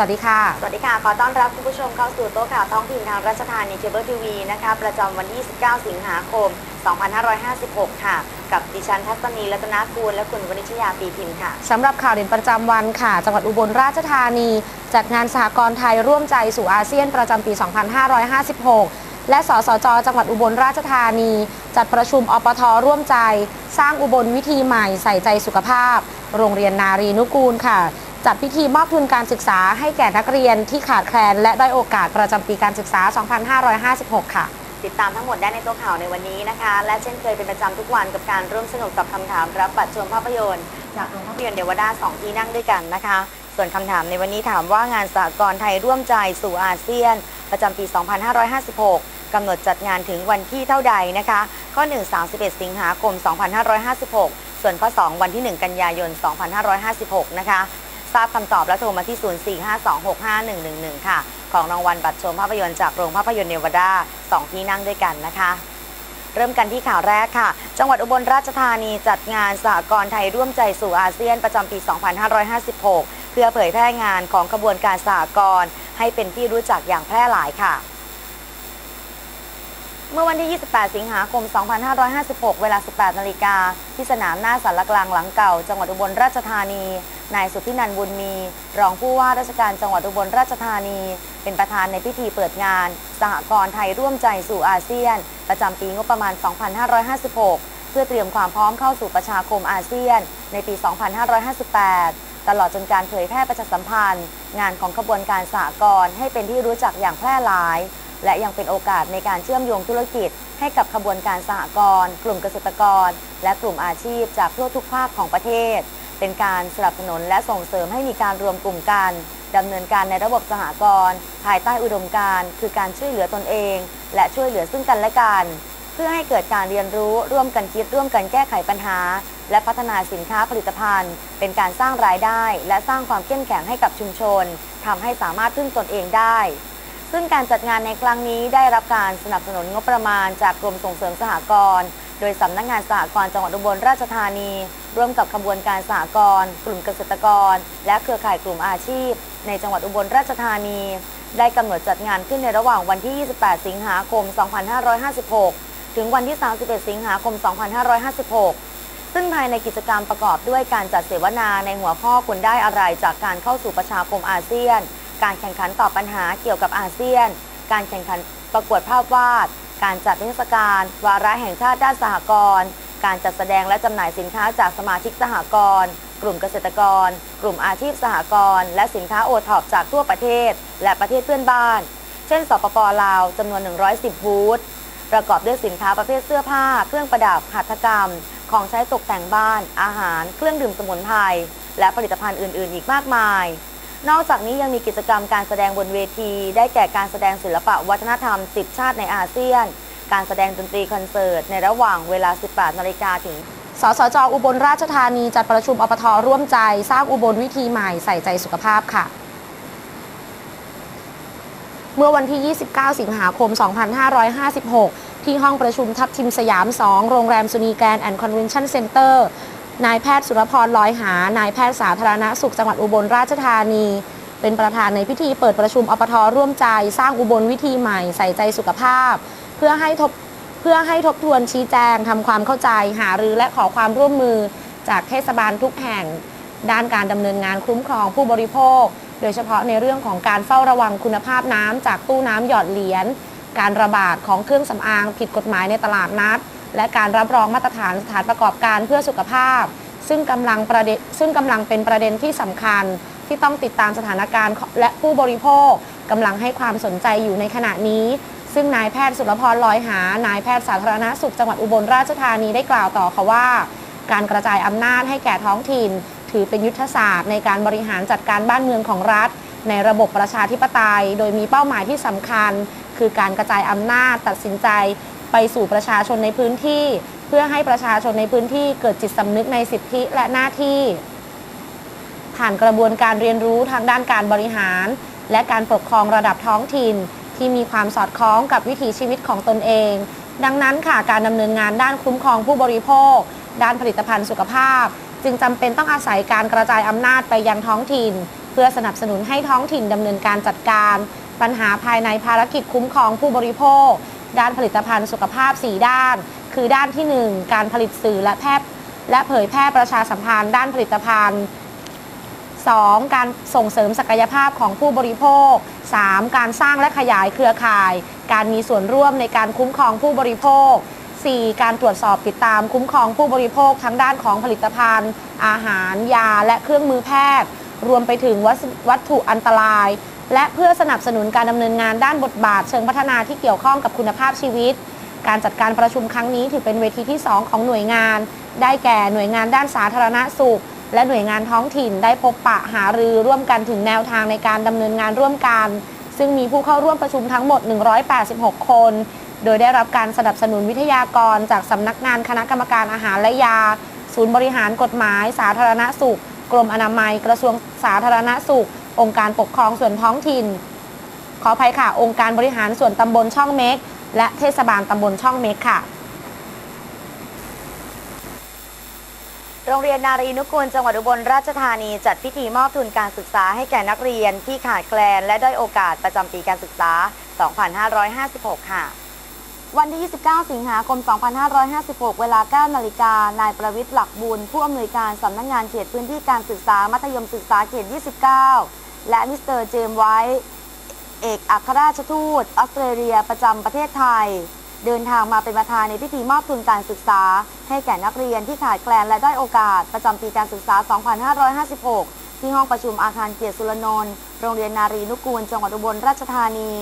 วัสดีค่ะ สวัสดีค่ะ ขอต้อนรับคุณผู้ชมเข้าสู่โต๊ะข่าวท้องถิ่นทางราชธานีเคเบิลทีวีนะคะประจำวันที่29สิงหาคม 2556 ค่ะ กับดิฉันทัศนีรัตนกูลและคุณวณิชยาปีพิมพ์ค่ะสำหรับข่าวเด่นประจำวันค่ะ จังหวัดอุบลราชธานี จัดงานสหกรณ์ไทยร่วมใจสู่อาเซียนประจำปี 2556 และสสจ จังหวัดอุบลราชธานี จัดประชุมอปทร่วมใจ สร้างอุบลวิธีใหม่ใส่ใจสุขภาพ โรงเรียนนารีนุกูลค่ะ จัดพิธีมอบทุนการศึกษาให้แก่นักเรียนที่ขาดแคลนและด้อยโอกาสประจำปีการศึกษา 2556 ค่ะ ติดตามทั้งหมดได้ในต๊ะข่าวในวันนี้นะคะ และเช่นเคยเป็นประจำทุกวันกับการร่วมสนุกกับคำถามรับบัตรชมภาพยนตร์จากโรงภาพยนตร์เดวดาสองที่นั่งด้วยกันนะคะ ส่วนคำถามในวันนี้ถามว่างานสากลไทยร่วมใจสู่อาเซียน ประจำปี 2556กำหนดจัดงานถึงวันที่เท่าใดนะคะ ข้อ 1 31 สิงหาคม 2556 ส่วนข้อ 2 วันที่ 1 กันยายน 2556 นะคะ ทราบคำตอบและโทรมาที่ 0452651111 ค่ะ ของรางวัลบัตรชมภาพยนตร์จากโรงภาพยนตร์เนวาดาสองที่นั่งด้วยกันนะคะ เริ่มกันที่ข่าวแรกค่ะ จังหวัดอุบลราชธานีจัดงานสหกรณ์ไทยร่วมใจสู่อาเซียนประจำปี 2556 เพื่อเผยแพร่งานของขบวนการสหกรณ์ให้เป็นที่รู้จักอย่างแพร่หลายค่ะ เมื่อวันที่ 28 สิงหาคม 2556 เวลา 18 นาฬิกา ที่สนามหน้าสารกลางหลังเก่า จังหวัดอุบลราชธานี นายสุทธินันบุญมี รองผู้ว่าราชการจังหวัดอุบลราชธานี เป็นประธานในพิธีเปิดงาน สหกรณ์ไทยร่วมใจสู่อาเซียน ประจำปีงบประมาณ 2556 เพื่อเตรียมความพร้อมเข้าสู่ประชาคมอาเซียน ในปี 2558 ตลอดจนการเผยแพร่ประชาสัมพันธ์ งานของขบวนการสหกรณ์ให้เป็นที่รู้จักอย่างแพร่หลาย และยังเป็นโอกาสในการเชื่อมโยงธุรกิจ ให้กับขบวนการสหกรณ์กลุ่มเกษตรกร และกลุ่มอาชีพจากทั่วทุกภาคของประเทศ เป็นการสนับสนุนและส่งเสริมให้มีการรวมกลุ่มกันดำเนินการในระบบสหกรณ์ภายใต้อุดมการณ์คือการช่วยเหลือตนเอง และช่วยเหลือซึ่งกันและกัน เพื่อให้เกิดการเรียนรู้ร่วมกันคิดร่วมกันแก้ไขปัญหา และพัฒนาสินค้าผลิตภัณฑ์ เป็นการสร้างรายได้ และสร้างความเข้มแข็งให้กับชุมชนทำให้สามารถพึ่งตนเองได้ ซึ่งการจัดงานในครั้งนี้ได้รับการสนับสนุนงบประมาณจากกรมส่งเสริมสหกรณ์โดยสำนักงานสหกรณ์จังหวัดอุบลราชธานี ร่วมกับขบวนการสหกรณ์กลุ่มเกษตรกร และเครือข่ายกลุ่มอาชีพ ในจังหวัดอุบลราชธานี ได้กำหนดจัดงานขึ้นในระหว่างวันที่ 28 สิงหาคม 2556 ถึงวันที่ 31 สิงหาคม 2556 ซึ่งภายในกิจกรรมประกอบด้วยการจัดเสวนาในหัวข้อคุณได้อะไรจากการเข้าสู่ประชาคมอาเซียน การแข่งขันตอบปัญหาเกี่ยวกับอาเซียน การแข่งขันประกวดภาพวาด การจัดนิทรรศการ วาระแห่งชาติด้านสหกรณ์การจัดแสดงและจำหน่ายสินค้าจากสมาชิกสหกรณ์กลุ่มเกษตรกร กลุ่มอาชีพสหกรณ์และสินค้าโอท็อปจากทั่วประเทศ และประเทศเพื่อนบ้าน เช่น สปปลาวจำนวน 110 บูธ ประกอบด้วยสินค้าประเภทเสื้อผ้า เครื่องประดับ หัตถกรรม ของใช้ตกแต่งบ้าน อาหาร เครื่องดื่มสมุนไพร และผลิตภัณฑ์อื่น ๆ อีกมากมาย นอกจากนี้ยังมีกิจกรรมการแสดงบนเวที ได้แก่การแสดงศิลปะวัฒนธรรม 10 ชาติในอาเซียน การแสดงดนตรีคอนเสิร์ต ในระหว่างเวลา 18นาฬิกาถึงสสจอุบลราชธานีจัดประชุมอปทร่วมใจ สร้างอุบลวิธีใหม่ใส่ใจสุขภาพค่ะ เมื่อวันที่ 29 สิงหาคม 2556 ที่ห้องประชุมทับทิมสยาม 2 โรงแรมสุนีแกรนด์แอนด์คอนเวนชั่นเซ็นเตอร์ นายแพทย์สุรพรลอยหา นายแพทย์สาธารณสุขจังหวัดอุบลราชธานี เป็นประธานในพิธีเปิดประชุมอปทร่วมใจ สร้างอุบลวิธีใหม่ใส่ใจสุขภาพ เพื่อให้ทบเพื่อให้ทบทวนชี้แจงทำความเข้าใจ หารือและขอความร่วมมือจากเทศบาลทุกแห่ง ด้านการดำเนินงานคุ้มครองผู้บริโภค โดยเฉพาะในเรื่องของการเฝ้าระวังคุณภาพน้ำจากตู้น้ำหยอดเหรียญการระบาดของเครื่องสำอางผิดกฎหมายในตลาดนัด และการรับรองมาตรฐานสถานประกอบการเพื่อสุขภาพ ซึ่งกำลังประเด็นซึ่งกำลังเป็นประเด็นที่สำคัญที่ต้องติดตามสถานการณ์และผู้บริโภคกำลังให้ความสนใจอยู่ในขณะนี้ ซึ่งนายแพทย์สุรพรลอยหา นายแพทย์สาธารณสุขจังหวัดอุบลราชธานีได้กล่าวต่อค่ะว่า การกระจายอำนาจให้แก่ท้องถิ่น ถือเป็นยุทธศาสตร์ในการบริหารจัดการบ้านเมืองของรัฐ ในระบบประชาธิปไตย โดยมีเป้าหมายที่สำคัญ คือการกระจายอำนาจตัดสินใจ ไปสู่ประชาชนในพื้นที่ เพื่อให้ประชาชนในพื้นที่เกิดจิตสำนึกในสิทธิและหน้าที่ ผ่านกระบวนการเรียนรู้ทางด้านการบริหาร และการปกครองระดับท้องถิ่น ที่มีความสอดคล้องกับวิถีชีวิตของตนเอง ดังนั้นค่ะการดำเนินงานด้านคุ้มครองผู้บริโภค ด้านผลิตภัณฑ์สุขภาพ จึงจำเป็นต้องอาศัยการกระจายอำนาจไปยังท้องถิ่น เพื่อสนับสนุนให้ท้องถิ่นดำเนินการจัดการ ปัญหาภายในภารกิจคุ้มครองผู้บริโภค ด้านผลิตภัณฑ์สุขภาพ 4 ด้าน คือด้านที่ 1 การผลิตสื่อและแพทย์และเผยแพร่ประชาสัมพันธ์ด้านผลิตภัณฑ์ 2. การส่งเสริมศักยภาพของผู้บริโภค 3. การสร้างและขยายเครือข่าย การมีส่วนร่วมในการคุ้มครองผู้บริโภค 4. การตรวจสอบติดตามคุ้มครองผู้บริโภคทั้งด้านของผลิตภัณฑ์ อาหาร ยา และเครื่องมือแพทย์ รวมไปถึงวัสวัตถุอันตราย และเพื่อสนับสนุนการดำเนินงานด้านบทบาท เชิงพัฒนาที่เกี่ยวข้องกับคุณภาพชีวิต การจัดการประชุมครั้งนี้ถือเป็นเวทีที่ 2 ของหน่วยงาน ได้แก่หน่วยงานด้านสาธารณสุข และหน่วยงานท้องถิ่นได้พบปะหารือร่วมกันถึงแนวทางในการดำเนินงานร่วมกัน ซึ่งมีผู้เข้าร่วมประชุมทั้งหมด 186 คน โดยได้รับการสนับสนุนวิทยากร จากสำนักงานคณะกรรมการอาหารและยา ศูนย์บริหารกฎหมาย สาธารณสุข กรมอนามัย กระทรวงสาธารณสุข องค์การปกครองส่วนท้องถิ่น ขออภัยค่ะ องค์การบริหารส่วนตำบลช่องเม็กและเทศบาลตำบลช่องเม็กค่ะ โรงเรียนนารีนุกูลจังหวัดอุบลราชธานีจัดพิธีมอบทุนการศึกษาให้แก่นักเรียนที่ขาดแคลนและด้อยโอกาสประจำปีการศึกษา 2556 ค่ะ วันที่ 29 สิงหาคม 2556 เวลา 9 นาฬิกา นายประวิทย์หลักบุญ ผู้อำนวยการสำนักงานเขตพื้นที่การศึกษา มัธยมศึกษาเขต 29 และมิสเตอร์เจมส์ไวท์เอกอัครราชทูตออสเตรเลียประจำประเทศไทย เดินทางมาเป็นประธานในพิธีมอบทุนการศึกษา ให้แก่นักเรียนที่ขาดแคลนและได้โอกาสประจำปีการศึกษา 2556 ที่ห้องประชุมอาคารเกียรติสุรนนท์ โรงเรียนนารีนุกูล จังหวัดอุบลราชธานี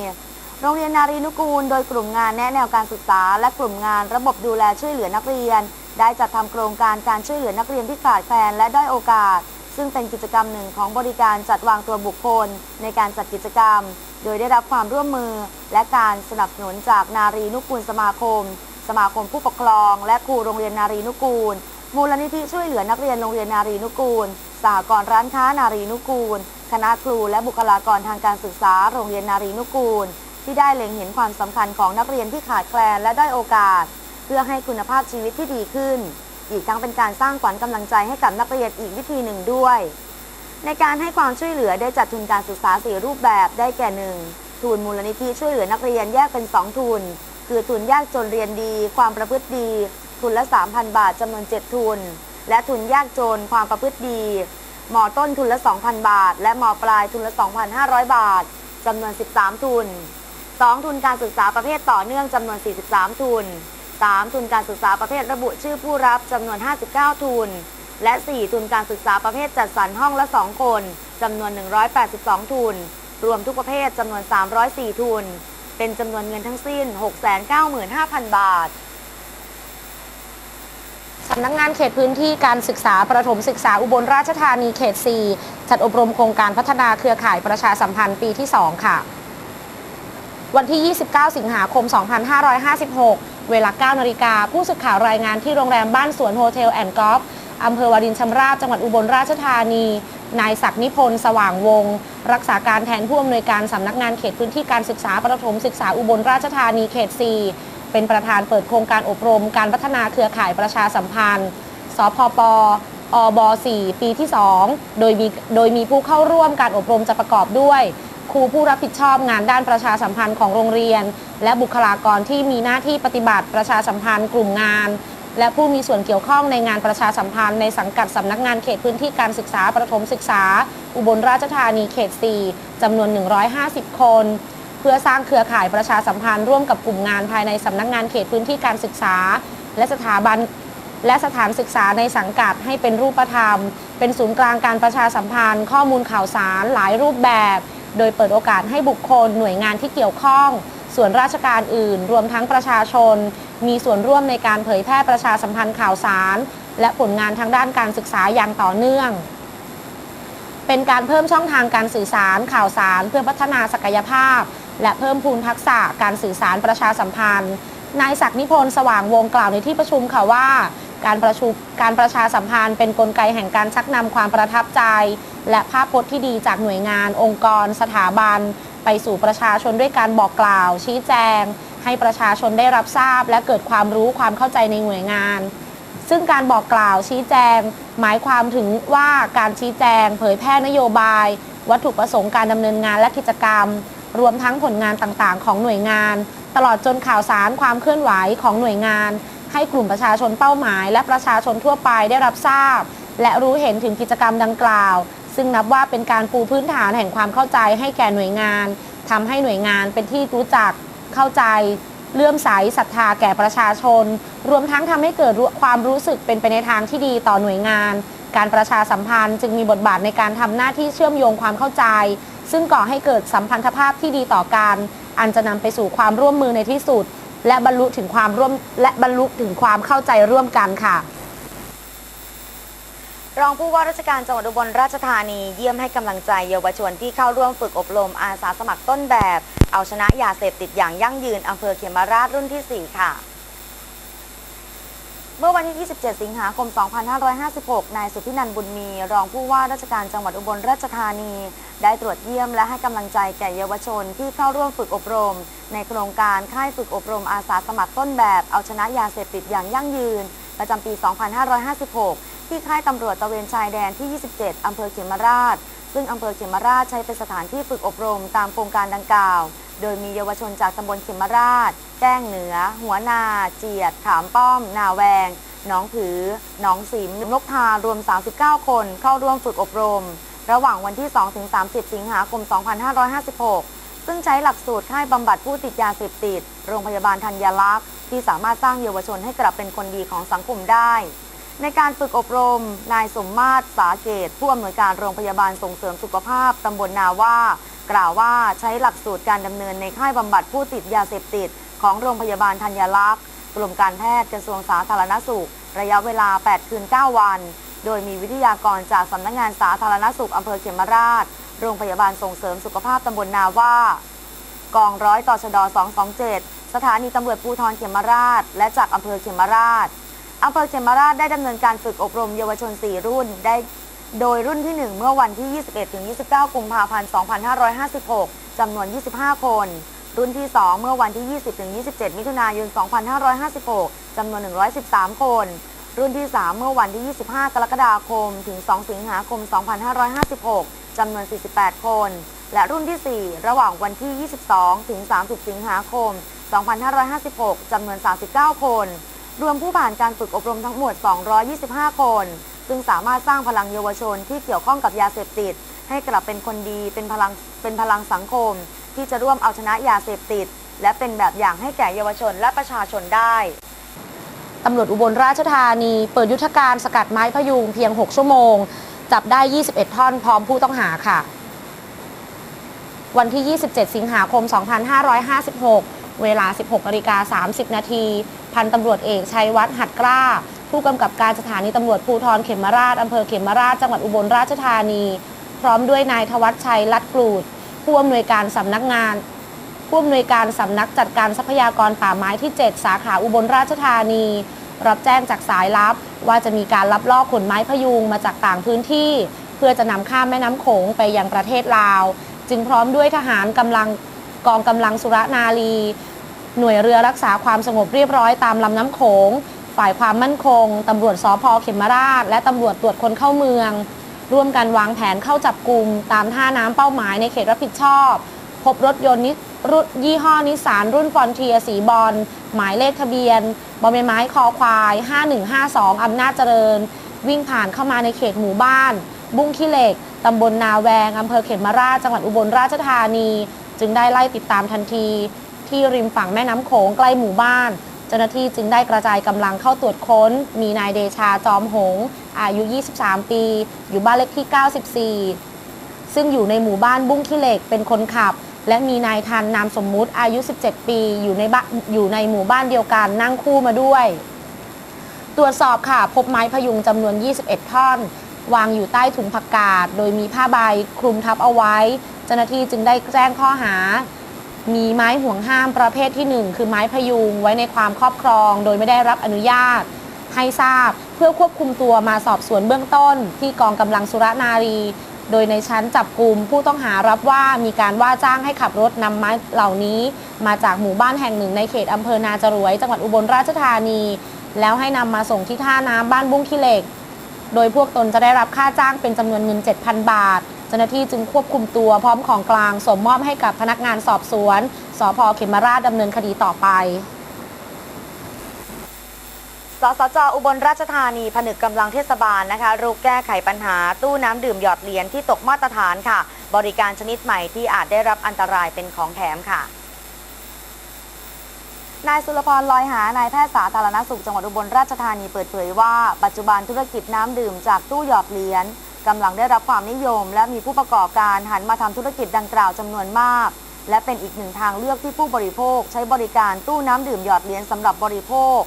โรงเรียนนารีนุกูล โดยกลุ่มงานแนะแนวการศึกษา และกลุ่มงานระบบดูแลช่วยเหลือนักเรียน ได้จัดทำโครงการการช่วยเหลือนักเรียนที่ขาดแคลนและด้อยโอกาส ซึ่งเป็นกิจกรรมหนึ่งของบริการจัดวางตัวบุคคล ในการจัดกิจกรรม โดยได้รับความร่วมมือ และการสนับสนุนจากนารีนุกูลสมาคม สมาคมผู้ปกครอง และครูโรงเรียนนารีนุกูล มูลนิธิช่วยเหลือนักเรียนโรงเรียนนารีนุกูลสหกรณ์ร้านค้านารีนุกูล คณะครูและบุคลากรทางการศึกษา โรงเรียนนารีนุกูล ที่ได้เล็งเห็นความสำคัญของนักเรียนที่ขาดแคลนและได้โอกาส เพื่อให้คุณภาพชีวิตที่ดีขึ้น อีกทั้งเป็นการสร้างขวัญกำลังใจให้กับนักเรียนอีกวิธีหนึ่งด้วย ในการให้ความช่วยเหลือได้จัดทุนการศึกษาสี่รูปแบบได้แก่หนึ่งทุนมูลนิธิช่วยเหลือนักเรียนแยกเป็น 2 ทุน คือทุนยากจนเรียนดี ความประพฤติดี ทุนละ 3,000 บาทจำนวน 7 ทุน และทุนยากจนความประพฤติดีหมอต้นทุนละ 2,000 บาท และหมอปลายทุนละ 2,500 บาทจำนวน 13 ทุน 2 ทุนการศึกษาประเภทต่อเนื่องจำนวน 43 ทุน 3 ทุนการศึกษาประเภทระบุชื่อผู้รับจำนวน 59 ทุน และ 4 ทุนการศึกษาประเภทจัดสรรห้องละ 2 คนจำนวน 182 ทุน รวมทุกประเภทจำนวน 304 ทุน เป็นจำนวนเงินทั้งสิ้น 695,000 บาทสำนักงงานเขตพื้นที่การศึกษาประถมศึกษาอุบลราชธานีเขต 4 จัดอบรมโครงการพัฒนาเครือข่ายประชาสัมพันธ์ปีที่ 2 ค่ะ วันที่ 29 สิงหาคม 2556 เวลา 9 นาฬิกา ผู้สื่อข่าวรายงานที่โรงแรมบ้านสวนโฮเทลแอนด์กอล์ฟอำเภอวารินชำราบจังหวัดอุบลราชธานี นายศักดิ์นิพนธ์สว่างวงศ์รักษาการแทนผู้อำนวยการสำนักงานเขตพื้นที่การศึกษาประถมศึกษาอุบลราชธานีเขต 4 เป็นประธานเปิดโครงการอบรม การพัฒนาเครือข่ายประชาสัมพันธ์ สพปอบ4 ปีที่ 2 โดยมีโดยมีผู้เข้าร่วมการอบรมจะประกอบด้วย ครูผู้รับผิดชอบงานด้านประชาสัมพันธ์ของโรงเรียน และบุคลากรที่มีหน้าที่ปฏิบัติประชาสัมพันธ์กลุ่มงาน และผู้มีส่วนเกี่ยวข้องในงานประชาสัมพันธ์ในสังกัดสำนักงานเขตพื้นที่การศึกษาประถมศึกษา อุบลราชธานีเขต 4จำนวน 150 คน เพื่อสร้างเครือข่ายประชาสัมพันธ์ร่วมกับกลุ่มงานภายในสำนักงานเขตพื้นที่การศึกษา และสถาบันและสถานศึกษาในสังกัดให้เป็นรูปธรรม เป็นศูนย์กลางการประชาสัมพันธ์ ข้อมูลข่าวสารหลายรูปแบบ โดยเปิดโอกาสให้บุคคลหน่วยงานที่เกี่ยวข้อง ส่วนราชการอื่น รวมทั้งประชาชน มีส่วนร่วมในการเผยแพร่ประชาสัมพันธ์ข่าวสาร และผลงานทางด้านการศึกษาอย่างต่อเนื่อง เป็นการเพิ่มช่องทางการสื่อสารข่าวสาร เพื่อพัฒนาศักยภาพ และเพิ่มพูนทักษะการสื่อสารประชาสัมพันธ์นายศักดิ์นิพนธ์สว่างวงกล่าวในที่ประชุมค่ะว่า การประชุมการประชาสัมพันธ์เป็นนกลไกแห่งการชักนำความประทับใจ และภาพพจน์ที่ดีจากหน่วยงาน องค์กร สถาบัน ไปสู่ประชาชนด้วยการบอกกล่าว ชี้แจง ให้ประชาชนได้รับทราบ และเกิดความรู้ความเข้าใจในหน่วยงาน ซึ่งการบอกกล่าวชี้แจง หมายความถึงว่าการชี้แจง เผยแพร่นโยบาย วัตถุประสงค์การดำเนินงานและกิจกรรม รวมทั้งผลงานต่างๆ ของหน่วยงาน ตลอดจนข่าวสารความเคลื่อนไหวของหน่วยงาน ให้กลุ่มประชาชนเป้าหมาย และประชาชนทั่วไปได้รับทราบ และรู้เห็นถึงกิจกรรมดังกล่าว ซึ่งนับว่าเป็นการปูพื้นฐานแห่งความเข้าใจให้แก่หน่วยงานทำให้หน่วยงานเป็นที่รู้จักเข้าใจเลื่อมใสศรัทธาแก่ประชาชน รวมทั้งทำให้เกิดความรู้สึกเป็นไปในทางที่ดีต่อหน่วยงาน การประชาสัมพันธ์จึงมีบทบาทในการทำหน้าที่เชื่อมโยงความเข้าใจ ซึ่งก่อให้เกิดสัมพันธภาพที่ดีต่อกัน อันจะนำไปสู่ความร่วมมือในที่สุด และบรรลุถึงความร่วมและบรรลุถึงความเข้าใจร่วมกันค่ะ รองผู้ว่าราชการจังหวัดอุบลราชธานีเยี่ยมให้กำลังใจเยาวชนที่เข้าร่วมฝึกอบรมอาสาสมัครต้นแบบ เอาชนะยาเสพติดอย่างยั่งยืนอำเภอเขมราชรุ่นที่ 4 ค่ะ เมื่อวันที่ 27 สิงหาคม 2556 นายสุพินันท์บุญมี รองผู้ว่าราชการจังหวัดอุบลราชธานี ได้ตรวจเยี่ยมและให้กำลังใจแก่เยาวชนที่เข้าร่วมฝึกอบรม ในโครงการค่ายฝึกอบรมอาสาสมัครต้นแบบ เอาชนะยาเสพติดอย่างยั่งยืน ประจำปี 2556 ที่ค่ายตำรวจตะเวนชายแดนที่ 27 อำเภอเขมราช ซึ่งอำเภอเขมราชใช้เป็นสถานที่ฝึกอบรมตามโครงการดังกล่าว โดยมีเยาวชนจากตำบลเขมราช แจ้งเหนือ หัวนาเจียด ขามป้อม นาแวงหนองผือหนองสิมนกทารวม 39 คนเข้าร่วมฝึกอบรม ระหว่างวันที่ 2-30 สิงหาคม 2556 ซึ่งใช้หลักสูตรค่ายบำบัดผู้ติดยาเสพติด โรงพยาบาลธัญลักษณ์ ที่สามารถสร้างเยาวชนให้กลับเป็นคนดีของสังคมได้ ในการฝึกอบรม นายสมมาตรสาเกต ผู้อำนวยการโรงพยาบาลส่งเสริมสุขภาพตำบลนาว่ากล่าวว่าใช้หลักสูตรการดำเนินในค่ายบำบัดผู้ติดยาเสพติด ของโรงพยาบาลธัญลักษณ์กรมการแพทย์กระทรวงสาธารณสุข ระยะเวลา 8 คืน 9 วัน โดยมีวิทยากรจากสำนักงานสาธารณสุขอำเภอเขมราช โรงพยาบาลส่งเสริมสุขภาพตำบลนาว่ากองร้อยต่อชด227 สถานีตำรวจภูธรเขมราช และจากอำเภอเขมราชอำเภอเขมราชได้ดำเนินการฝึกอบรมเยาวชน 4 รุ่นได้โดยรุ่นที่ 1 เมื่อวันที่ 21-29 กุมภาพันธ์ 2556 จำนวน 25 คน รุ่นที่ 2 เมื่อวันที่ 20-27 มิถุนายน 2556 จำนวน 113 คน รุ่นที่ 3 เมื่อวันที่ 25 กรกฎาคม ถึง 2 สิงหาคม 2556 จำนวน 48 คน และรุ่นที่ 4 ระหว่างวันที่ 22 ถึง 30 สิงหาคม 2556 จำนวน 39 คน รวมผู้ผ่านการฝึกอบรมทั้งหมด 225 คน ซึ่งสามารถสร้างพลังเยาวชนที่เกี่ยวข้องกับยาเสพติด ให้กลับเป็นคนดี เป็นพลัง เป็นพลังสังคม ที่จะร่วมเอาชนะยาเสพติด และเป็นแบบอย่างให้แก่เยาวชนและประชาชนได้ตำรวจอุบลราชธานีเปิดยุทธการสกัดไม้พยุงเพียง 6 ชั่วโมง จับได้ 21 ท่อนพร้อมผู้ต้องหาค่ะ วันที่ 27 สิงหาคม 2556 เวลา 16นาฬิกา30 นาที พันตำรวจเอกชัยวัฒน์หัดกล้า ผู้กำกับการสถานีตำรวจภูธรเขมราชอำเภอเขมราชจังหวัดอุบลราชธานี พร้อมด้วยนายทวัชชัยลัดกรูด ผู้อำนวยการสำนักงาน ผู้อำนวยการสำนักจัดการทรัพยากรป่าไม้ที่ 7 สาขาอุบลราชธานี รับแจ้งจากสายลับ ว่าจะมีการลับลอบขนไม้พยุงมาจากต่างพื้นที่ เพื่อจะนำข้ามแม่น้ำโขงไปยังประเทศลาว จึงพร้อมด้วยทหารกำลังกองกำลังสุรนารี หน่วยเรือรักษาความสงบเรียบร้อยตามลำน้ำโขง ฝ่ายความมั่นคงตำรวจสพเขมราช และตำรวจตรวจคนเข้าเมือง ร่วมกันวางแผนเข้าจับกลุ่มตามท่าน้ำเป้าหมายในเขตรับผิดชอบ พบรถยนต์นิรุ่นยี่ห้อนิสานรุ่นฟอนเทียสีบอลหมายเลขทะเบียนบอมไม้คอควาย 5152 อำนาจเจริญ วิ่งผ่านเข้ามาในเขตหมู่บ้าน บุ้งขี้เหล็ก ตำบลนาแวง อำเภอเขมราชจังหวัดอุบลราชธานี จึงได้ไล่ติดตามทันที ที่ริมฝั่งแม่น้ำโขงใกล้หมู่บ้าน เจ้าหน้าที่จึงได้กระจายกำลังเข้าตรวจค้น มีนายเดชาจอมหง อายุ 23 ปี อยู่บ้านเลขที่ 94 ซึ่งอยู่ในหมู่บ้านบุ้งขี้เหล็กเป็นคนขับ และมีนายทันนามสมมุติอายุ 17 ปี อยู่ในบ้านอยู่ในหมู่บ้านเดียวกันนั่งคู่มาด้วย ตรวจสอบค่ะ พบไม้พยุงจำนวน 21 ท่อน วางอยู่ใต้ถุงผักกาด โดยมีผ้าใบคลุมทับเอาไว้ เจ้าหน้าที่จึงได้แจ้งข้อหา มีไม้ห่วงห้ามประเภทที่ 1 คือไม้พยุงไว้ในความครอบครอง โดยไม่ได้รับอนุญาต ให้ทราบ เพื่อควบคุมตัวมาสอบสวนเบื้องต้น ที่กองกำลังสุรนารี โดยในชั้นจับกลุ่มผู้ต้องหารับว่ามีการว่าจ้างให้ขับรถนำไม้เหล่านี้ มาจากหมู่บ้านแห่งหนึ่งในเขตอำเภอนาจรวย จังหวัดอุบลราชธานี แล้วให้นำมาส่งที่ท่าน้ำบ้านบุ้งขี้เหล็ก โดยพวกตนจะได้รับค่าจ้างเป็นจำนวนเงิน 7,000 บาท เจ้าหน้าที่จึงควบคุมตัวพร้อมของกลางส่งมอบให้กับพนักงานสอบสวนสพเขมราชดำเนินคดีต่อไปสสจอุบลราชธานีผนึกกำลังเทศบาลนะคะรุกแก้ไขปัญหาตู้น้ำดื่มหยอดเหรียญที่ตกมาตรฐานค่ะ บริการชนิดใหม่ที่อาจได้รับอันตรายเป็นของแถมค่ะนายสุรพรลอยหานายแพทย์สาธารณสุขจังหวัดอุบลราชธานีเปิดเผยว่าปัจจุบันธุรกิจน้ำดื่มจากตู้หยอดเหรียญ กำลังได้รับความนิยม และมีผู้ประกอบการหันมาทำธุรกิจดังกล่าวจำนวนมาก และเป็นอีกหนึ่งทางเลือกที่ผู้บริโภค ใช้บริการตู้น้ำดื่มหยอดเหรียญสำหรับบริโภค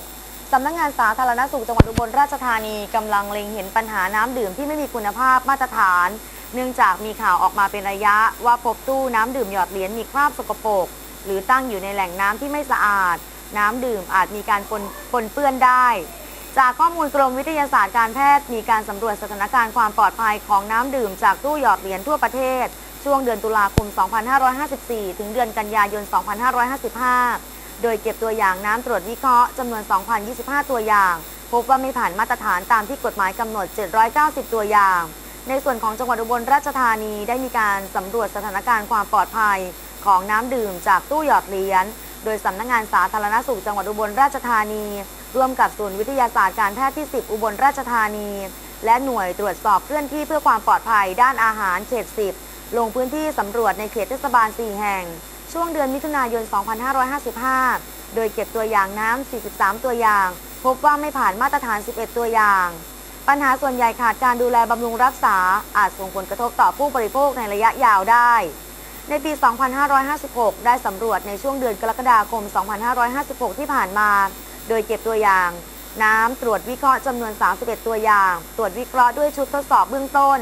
สำนักงานสาธารณสุขจังหวัดอุบลราชธานีกำลังเล็งเห็นปัญหาน้ำดื่มที่ไม่มีคุณภาพมาตรฐาน เนื่องจากมีข่าวออกมาเป็นระยะ ว่าพบตู้น้ำดื่มหยอดเหรียญมีคราบสกปรกหรือตั้งอยู่ในแหล่งน้ำที่ไม่สะอาด น้ำดื่มอาจมีการปนปนเปื้อนได้ จากข้อมูลกรมวิทยาศาสตร์การแพทย์มีการสำรวจสถานการณ์ความปลอดภัยของน้ำดื่มจากตู้หยอดเหรียญทั่วประเทศ ช่วงเดือนตุลาคม 2554 ถึงเดือนกันยายน 2555 โดยเก็บตัวอย่างน้ำตรวจวิเคราะห์จำนวน 2,025 ตัวอย่าง พบว่าไม่ผ่านมาตรฐานตามที่กฎหมายกำหนด 790 ตัวอย่าง ในส่วนของจังหวัดอุบลราชธานีได้มีการสำรวจสถานการณ์ความปลอดภัย ของน้ำดื่มจากตู้หยอดเหรียญ โดยสำนักงานสาธารณสุขจังหวัดอุบลราชธานี ร่วมกับศูนย์วิทยาศาสตร์การแพทย์ที่ 10 อุบลราชธานี และหน่วยตรวจสอบเคลื่อนที่เพื่อความปลอดภัยด้านอาหารเขต 10 ลงพื้นที่สำรวจในเขตเทศบาล 4 แห่ง ช่วงเดือนมิถุนายน 2555 โดยเก็บตัวอย่างน้ำ 43 ตัวอย่าง พบว่าไม่ผ่านมาตรฐาน 11 ตัวอย่างปัญหาส่วนใหญ่ขาดการดูแลบำรุงรักษา อาจส่งผลกระทบต่อผู้บริโภคในระยะยาวได้ ในปี 2556 ได้สำรวจในช่วงเดือนกรกฎาคม 2556 ที่ผ่านมา โดยเก็บตัวอย่าง น้ำตรวจวิเคราะห์จำนวน 31 ตัวอย่าง ตรวจวิเคราะห์ด้วยชุดทดสอบเบื้องต้น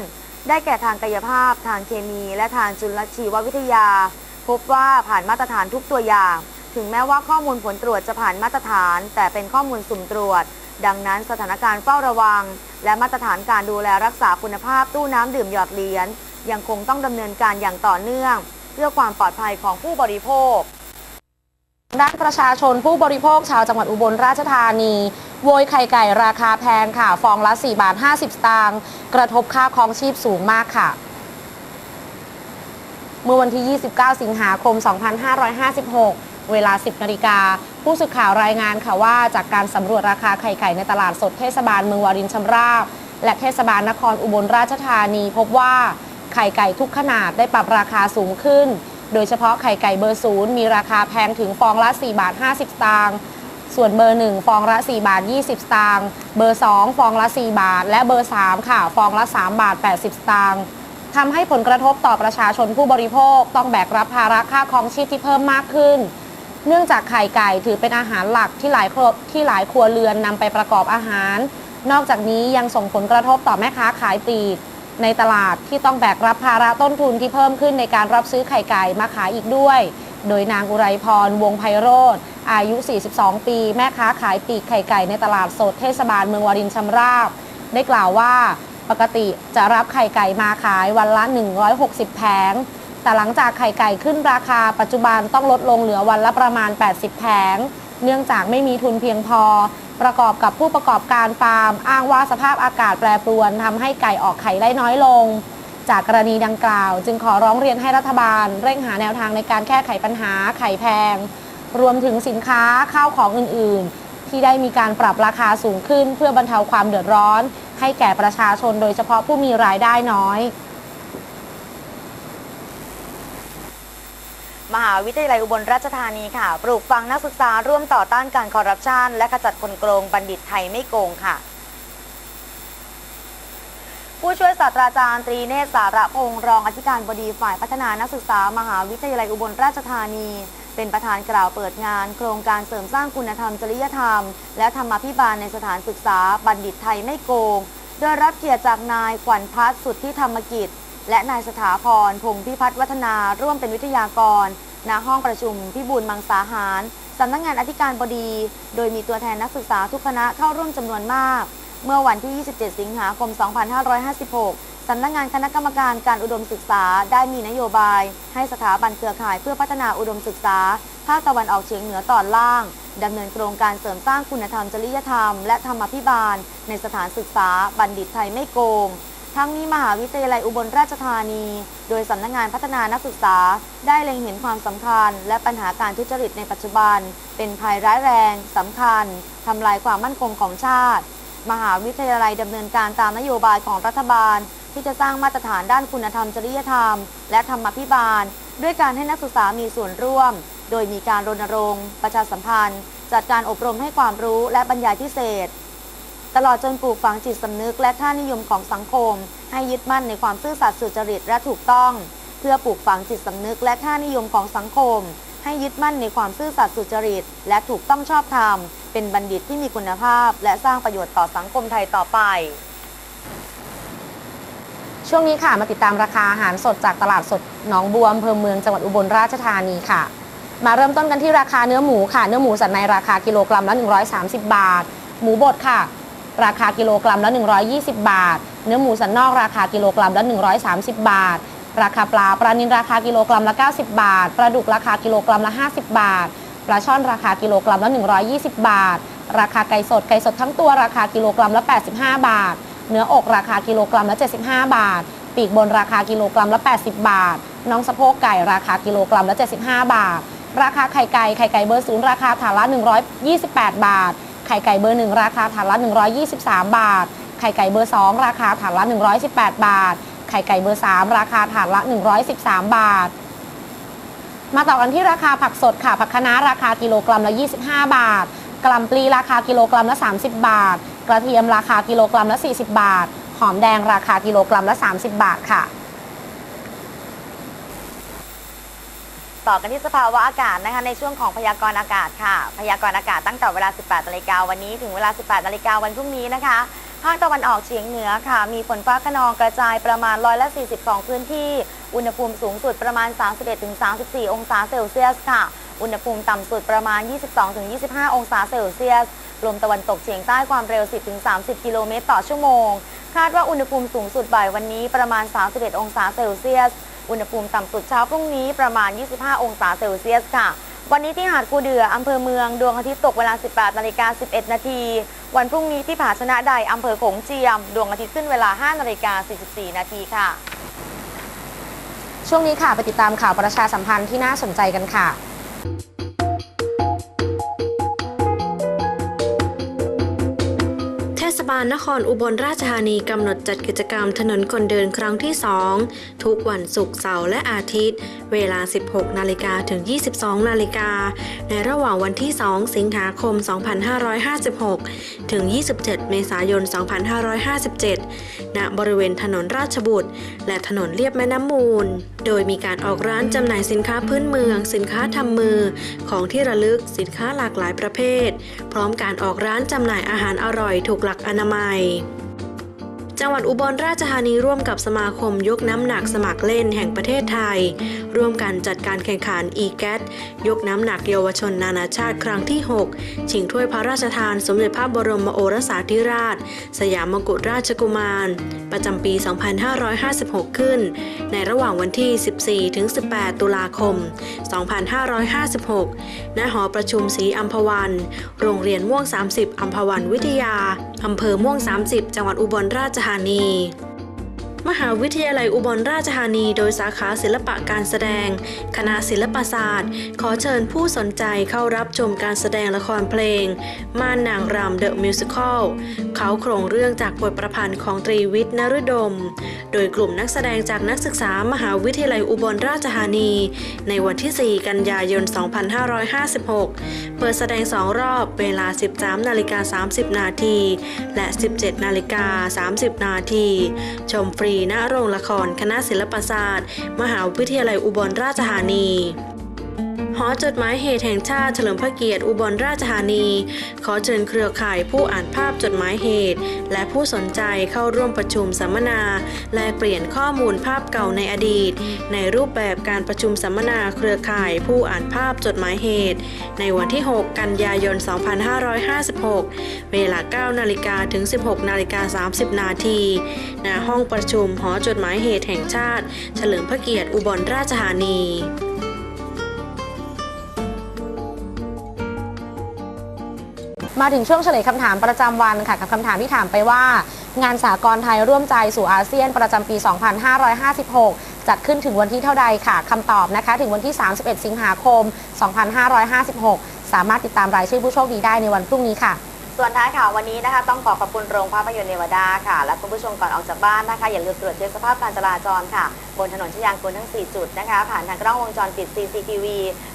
ได้แก่ทางกายภาพ ทางเคมี และทางจุลชีววิทยา พบว่าผ่านมาตรฐานทุกตัวอย่าง ถึงแม้ว่าข้อมูลผลตรวจจะผ่านมาตรฐาน แต่เป็นข้อมูลสุ่มตรวจ ดังนั้นสถานการณ์เฝ้าระวัง และมาตรฐานการดูแลรักษาคุณภาพตู้น้ำดื่มหยอดเหรียญ ยังคงต้องดำเนินการอย่างต่อเนื่อง เพื่อความปลอดภัยของผู้บริโภคด้านประชาชนผู้บริโภคชาวจังหวัดอุบลราชธานีโวยไข่ไก่ราคาแพงค่ะ ฟองละ 4 บาท 50 สตางค์กระทบค่าครองชีพสูงมากค่ะ เมื่อวันที่ 29 สิงหาคม 2556 เวลา 10 นาฬิกา ผู้สื่อข่าวรายงานค่ะว่า จากการสำรวจราคาไข่ไก่ในตลาดสดเทศบาลเมืองวารินชำราบ และเทศบาลนครอุบลราชธานีพบว่า ไข่ไก่ทุกขนาดได้ปรับราคาสูงขึ้น โดยเฉพาะไข่ไก่เบอร์ศูนย์มีราคาแพงถึงฟองละ 4 บาท 50 สตางค์ส่วนเบอร์ 1 ฟองละ 4 บาท 20 สตางค์เบอร์ 2 ฟองละ 4 บาท และเบอร์ 3 ค่ะ ฟองละ 3 บาท 80 สตางค์ทำให้ผลกระทบต่อประชาชนผู้บริโภค ต้องแบกรับภาระค่าครองชีพที่เพิ่มมากขึ้น เนื่องจากไข่ไก่ถือเป็นอาหารหลักที่หลายครที่หลายครัวเรือนนำไปประกอบอาหาร นอกจากนี้ยังส่งผลกระทบต่อแม่ค้าขายปลีก ในตลาดที่ต้องแบกรับภาระต้นทุนที่เพิ่มขึ้นในการรับซื้อไข่ไก่มาขายอีกด้วย โดยนางอุไรพร วงไพโรธอายุ 42 ปี แม่ค้าขายปีกไข่ไก่ในตลาดสดเทศบาลเมืองวารินชำราบ ได้กล่าวว่าปกติจะรับไข่ไก่มาขายวันละ 160 แผง แต่หลังจากไข่ไก่ขึ้นราคาปัจจุบันต้องลดลงเหลือวันละประมาณ 80 แผง เนื่องจากไม่มีทุนเพียงพอ ประกอบกับผู้ประกอบการฟาร์ม อ้างว่าสภาพอากาศแปรปรวนทำให้ไก่ออกไข่ได้น้อยลง จากกรณีดังกล่าว จึงขอร้องเรียนให้รัฐบาล เร่งหาแนวทางในการแก้ไขปัญหาไข่แพง รวมถึงสินค้าข้าวของอื่น ๆ ที่ได้มีการปรับราคาสูงขึ้น เพื่อบรรเทาความเดือดร้อน ให้แก่ประชาชนโดยเฉพาะผู้มีรายได้น้อย มหาวิทยาลัยอุบลราชธานีค่ะ ปลูกฝังนักศึกษาร่วมต่อต้านการคอร์รัปชันและขจัดคนโกงบัณฑิตไทยไม่โกงค่ะ ผู้ช่วยศาสตราจารย์ตรีเนศสารพงษ์รองอธิการบดีฝ่ายพัฒนานักศึกษามหาวิทยาลัยอุบลราชธานีเป็นประธานกล่าวเปิดงาน โครงการเสริมสร้างคุณธรรมจริยธรรม และธรรมภิบาลในสถานศึกษาบัณฑิตไทยไม่โกง โดยรับเกียรติจากนายขวัญพัฒน์สุทธิธรรมกิจ และนายสถาพร พงพิพัฒน์วัฒนาร่วมเป็นวิทยากร ณ ห้องประชุมพิบูลมังสาหาร สำนักงานอธิการบดี โดยมีตัวแทนนักศึกษาทุกคณะเข้าร่วมจำนวนมาก เมื่อวันที่ 27 สิงหาคม 2556 สำนักงานคณะกรรมการการอุดมศึกษาได้มีนโยบาย ให้สถาบันเครือข่ายเพื่อพัฒนาอุดมศึกษา ภาคตะวันออกเฉียงเหนือตอนล่างดำเนินโครงการเสริมสร้างคุณธรรมจริยธรรม และธรรมาภิบาล ในสถานศึกษา บัณฑิตไทยไม่โกง ทั้งนี้มหาวิทยาลัยอุบลราชธานี โดยสำนักงานพัฒนานักศึกษา ได้เล็งเห็นความสำคัญ และปัญหาการทุจริตในปัจจุบัน เป็นภัยร้ายแรงสำคัญทำลายความมั่นคงของชาติ มหาวิทยาลัยดำเนินการตามนโยบายของรัฐบาล ที่จะสร้างมาตรฐานด้านคุณธรรมจริยธรรม และธรรมพิบาล ด้วยการให้นักศึกษามีส่วนร่วม โดยมีการรณรงค์ ประชาสัมพันธ์ จัดการอบรมให้ความรู้และบรรยายพิเศษ ตลอดจนปลูกฝังจิตสำนึกและค่านิยมของสังคม ให้ยึดมั่นในความซื่อสัตย์สุจริตและถูกต้อง เพื่อปลูกฝังจิตสำนึกและค่านิยมของสังคม ให้ยึดมั่นในความซื่อสัตย์สุจริต และถูกต้องชอบธรรม เป็นบัณฑิตที่มีคุณภาพ และสร้างประโยชน์ต่อสังคมไทยต่อไป ช่วงนี้ค่ะมาติดตามราคาอาหารสดจากตลาดสดหนองบัวอำเภอเมืองจังหวัดอุบลราชธานีค่ะมาเริ่มต้นกันที่ราคาเนื้อหมูค่ะ เนื้อหมูสันในราคากิโลกรัมละ 130 บาท หมูบดค่ะ ราคากิโลกรัมละ 120 บาท เนื้อหมูสันนอกราคากิโลกรัมละ 130 บาท ราคาปลาปลานิลราคากิโลกรัมละ 90 บาท ปลาดุกราคากิโลกรัมละ 50 บาท ปลาช่อนราคากิโลกรัมละ 120 บาท ราคาไก่สดไก่สดทั้งตัวราคากิโลกรัมละ 85 บาท เนื้ออกราคากิโลกรัมละ 75 บาท ปีกบนราคากิโลกรัมละ 80 บาท น้องสะโพกไก่ราคากิโลกรัมละ 75 บาท ราคาไข่ไก่ไข่ไก่เบอร์ศูนย์ราคาถาดละ 128 บาท ไข่ไก่เบอร์หนึ่งราคาถาดละ 123 บาท ไข่ไก่เบอร์สองราคาถาดละ 118 บาท ไข่ไก่เบอร์สามราคาถาดละ 113 บาท มาต่อกันที่ราคาผักสดค่ะ ผักคะน้าราคากิโลกรัมละ 25 บาท กล่ำปลีราคากิโลกรัมละ 30 บาท กระเทียมราคากิโลกรัมละ 40 บาท หอมแดงราคากิโลกรัมละ 30 บาทค่ะ ต่อกันที่สภาวะอากาศนะคะในช่วงของพยากรณ์อากาศค่ะ พยากรณ์อากาศตั้งแต่เวลา 18นาฬิกาวันนี้ถึงเวลา 18นาฬิกาวันพรุ่งนี้นะคะภาคตะวันออกเฉียงเหนือค่ะ มีฝนฟ้าขนองกระจายประมาณร้อยละ 40 ของพื้นที่ อุณหภูมิสูงสุดประมาณ 31-34 องศาเซลเซียสค่ะ อุณหภูมิต่ำสุดประมาณ 22-25 องศาเซลเซียส ลมตะวันตกเฉียงใต้ความเร็ว 10-30 กิโลเมตรต่อชั่วโมง คาดว่าอุณหภูมิสูงสุดบ่ายวันนี้ประมาณ 31 องศาเซลเซียส อุณหภูมิต่ำสุดเช้าพรุ่งนี้ประมาณ 25 องศาเซลเซียสค่ะ วันนี้ที่หาดกูเดืออำเภอเมือง ดวงอาทิตย์ตกเวลา 18นาฬิกา11 นาที วันพรุ่งนี้ที่ผาชนะใดอำเภอโขงเจียม ดวงอาทิตย์ขึ้นเวลา 5นาฬิกา44 นาทีค่ะ ช่วงนี้ค่ะไปติดตามข่าวประชาสัมพันธ์ที่น่าสนใจกันค่ะ บาลนครอุบลราชธานีกำหนดจัดกิจกรรมถนนคนเดินครั้งที่ 2 ทุกวันศุกร์เสาร์และอาทิตย์ เวลา 16 นาฬิกาถึง 22 นาฬิกา ในระหว่างวันที่ 2 สิงหาคม 2556 ถึง 27 เมษายน 2557 ณ บริเวณถนนราชบุตร และถนนเลียบแม่น้ำมูล โดยมีการออกร้านจำหน่ายสินค้าพื้นเมือง สินค้าทำมือ ของที่ระลึก สินค้าหลากหลายประเภท พร้อมการออกร้านจำหน่ายอาหารอร่อยถูกหลักอนามัย จังหวัดอุบลราชธานีร่วมกับสมาคมยกน้ำหนักสมัครเล่นแห่งประเทศไทย ร่วมกันจัดการแข่งขัน e g a t ยกน้ำหนักเยาวชนนานาชาติครั้งที่ 6 ชิงถ้วยพระราชทานสมเด็จพระบรมโอรสาธิราช สยามมกุฎราชกุมาร ประจำปี 2556 ขึ้น ในระหว่างวันที่ 14 ถึง 18 ตุลาคม 2556 ณ หอประชุมศรีอัมพวัน โรงเรียนม่วง 30 อัมพวันวิทยาอำเภอม่วง 30 จังหวัดอุบลราชธานีานี มหาวิทยาลัยอุบลราชธานี โดยสาขาศิลปะการแสดง คณะศิลปศาสตร์ ขอเชิญผู้สนใจเข้ารับชมการแสดงละครเพลง ม่านนางรำเดอะมิวสิคลเขาโครงเรื่องจากบทประพันธ์ของตรีวิทย์นฤดม โดยกลุ่มนักแสดงจากนักศึกษามหาวิทยาลัยอุบลราชธานี ในวันที่ 4 กันยายน 2556 เปิดแสดง 2 รอบเวลา 13 นาฬิกา 30 นาที และ 17 นาฬิกา 30 นาที ชมฟรีณโรงละคร คณะศิลปศาสตร์ มหาวิทยาลัยอุบลราชธานี หอจดหมายเหตุแห่งชาติเฉลิมพระเกียรติอุบลราชธานี ขอเชิญเครือข่ายผู้อ่านภาพจดหมายเหตุ และผู้สนใจเข้าร่วมประชุมสัมมนา และเปลี่ยนข้อมูลภาพเก่าในอดีต ในรูปแบบการประชุมสัมมนาเครือข่ายผู้อ่านภาพจดหมายเหตุ ในวันที่ 6 กันยายน 2556 เวลา 9 นาฬิกาถึง 16 นาฬิกา 30 นาทีณห้องประชุมหอจดหมายเหตุแห่งชาติ เฉลิมพระเกียรติอุบลราชธานี มาถึงช่วงเฉลยคำถามประจำวันค่ะกับคำถามที่ถามไปว่า งานสากลไทยร่วมใจสู่อาเซียนประจำปี 2556 จัดขึ้นถึงวันที่เท่าใดค่ะคำตอบนะคะ ถึงวันที่ 31 สิงหาคม 2556 สามารถติดตามรายชื่อผู้โชคดีได้ในวันพรุ่งนี้ค่ะ ส่วนท้ายข่าววันนี้นะคะ ต้องขอขอบคุณโรงภาพยนตร์เนวาดาค่ะ และคุณผู้ชมก่อนออกจากบ้านนะคะ อย่าลืมตรวจเช็คสภาพการจราจรค่ะ บนถนนชยางกูลทั้ง 4 จุดนะคะ ผ่านทางกล้องวงจรปิด CCTV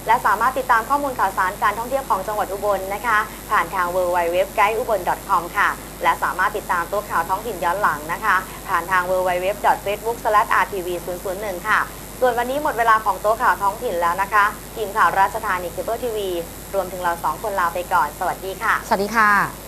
และสามารถติดตามข้อมูลข่าวสารการท่องเที่ยวของจังหวัดอุบลนะคะ ผ่านทาง w w w g u i d e u b o n c o m ค่ะ และสามารถติดตามตัวข่าวท้องถิ่นย้อนหลังนะคะ ผ่านทาง w w w f a c e b o o k r t v 0 0 1ค่ะ ส่วนวันนี้หมดเวลาของโต๊ะข่าวท้องถิ่นแล้วนะคะ ทีมข่าวราชธานีเคเบิลทีวี รวมถึงเราสองคนลาไปก่อน สวัสดีค่ะ สวัสดีค่ะ